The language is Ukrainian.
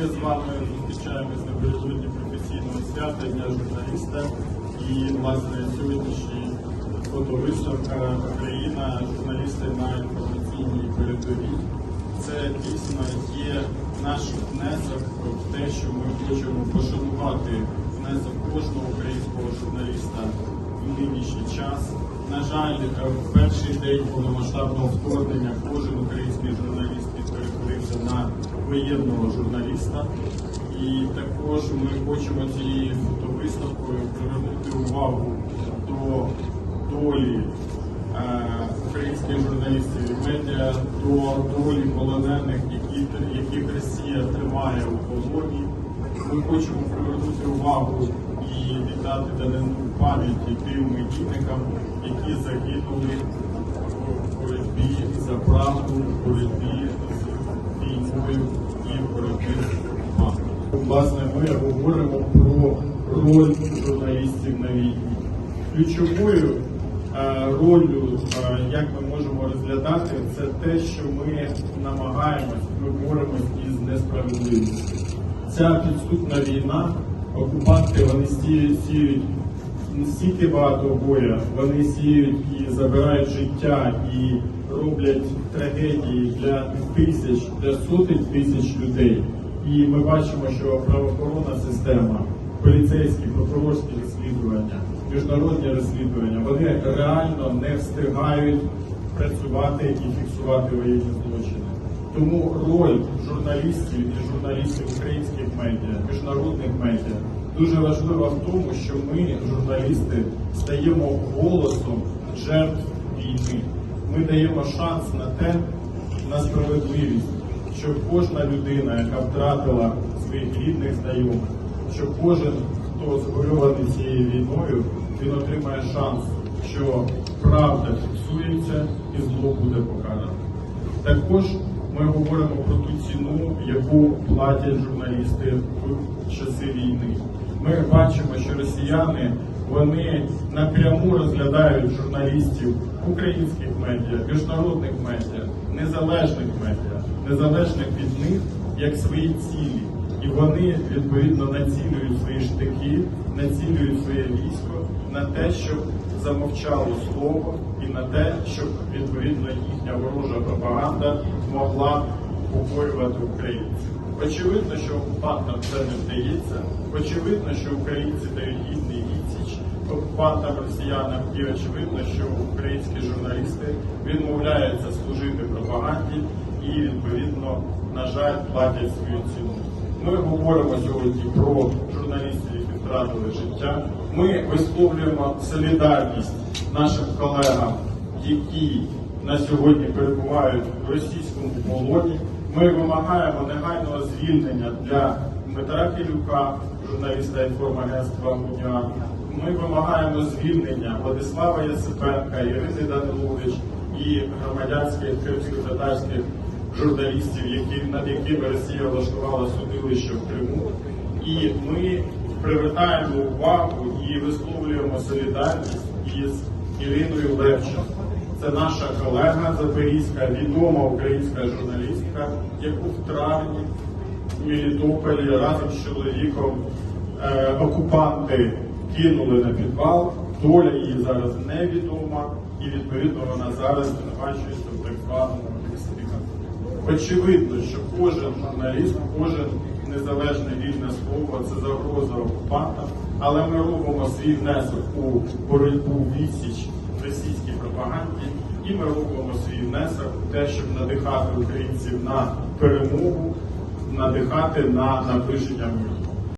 Ми з вами зустрічаємось напередодні професійного свята Дня журналіста. І власне сьогоднішній фотовиставка Україна, журналісти на інформаційній передовій. Це дійсно є наш внесок в те, що ми хочемо пошанувати внесок кожного українського журналіста в нинішній час. На жаль, е, в перший день повномасштабного вторгнення кожен український журналіст перетворився на воєнного журналіста. І також ми хочемо цією фотовиставкою привернути увагу до долі е, українських журналістів і медіа, до долі полонених, які, яких Росія тримає у полоні. Ми хочемо привернути увагу і віддати данину пам'яті тим медійникам, які загинули в боротьбі за правду, в боротьбі з війною і в боротьбі з окупантом. Власне, ми говоримо про роль журналістів на війні. Ключовою е, ролью, е, як ми можемо розглядати, це те, що ми намагаємось, ми боремось із несправедливістю. Ця підступна війна, окупанти вони сіють, сіють стільки багато боя, вони сіють і забирають життя, і роблять трагедії для тисяч, для сотень тисяч людей. І ми бачимо, що правоохоронна система, поліцейські, прокурорські розслідування, міжнародні розслідування, вони реально не встигають працювати і фіксувати воєнні злочини. Тому роль журналістів і журналістів українських медіа, міжнародних медіа дуже важлива в тому, що ми, журналісти, стаємо голосом жертв війни. Ми даємо шанс на те, на справедливість, щоб кожна людина, яка втратила своїх рідних знайомих, що кожен, хто згорьований цією війною, він отримає шанс, що правда фіксується і зло буде покарано. Також ми говоримо про ту ціну, яку платять журналісти в часи війни. Ми бачимо, що росіяни вони напряму розглядають журналістів українських медіа, міжнародних медіа, незалежних медіа, незалежних від них як свої цілі. І вони відповідно націлюють свої штики, націлюють своє військо на те, щоб замовчало слово, і на те, щоб відповідно їхня ворожа пропаганда могла побоювати українців. Очевидно, що окупантам це не вдається. Очевидно, що українці дають гідний відсіч окупантам росіянам, і очевидно, що українські журналісти відмовляються служити пропаганді і відповідно, на жаль, платять свою ціну. Ми говоримо сьогодні про журналістів, які втратили життя. Ми висловлюємо солідарність нашим колегам, які на сьогодні перебувають в російському полоні. Ми вимагаємо негайного звільнення для Дмитра Філюка, журналіста інформагентства «Уніан». Ми вимагаємо звільнення Владислава Ясипенка, Ірини Данилович і громадянських кримсько-татарських журналістів, які, над якими Росія влаштувала судилище в Криму. І ми привертаємо увагу і висловлюємо солідарність із Іриною Левченко. Це наша колега Запорізька, відома українська журналістка, яку в травні в Мелітополі разом з чоловіком е, окупанти кинули на підвал. Доля її зараз невідома, і відповідно вона зараз звинувачується в так званому. Очевидно, що кожен журналіст, кожен незалежне вільне слово це загроза окупантам, але ми робимо свій внесок у боротьбу відсіч російській пропаганді, і ми робимо свій внесок у те, щоб надихати українців на перемогу, надихати на наближення миру.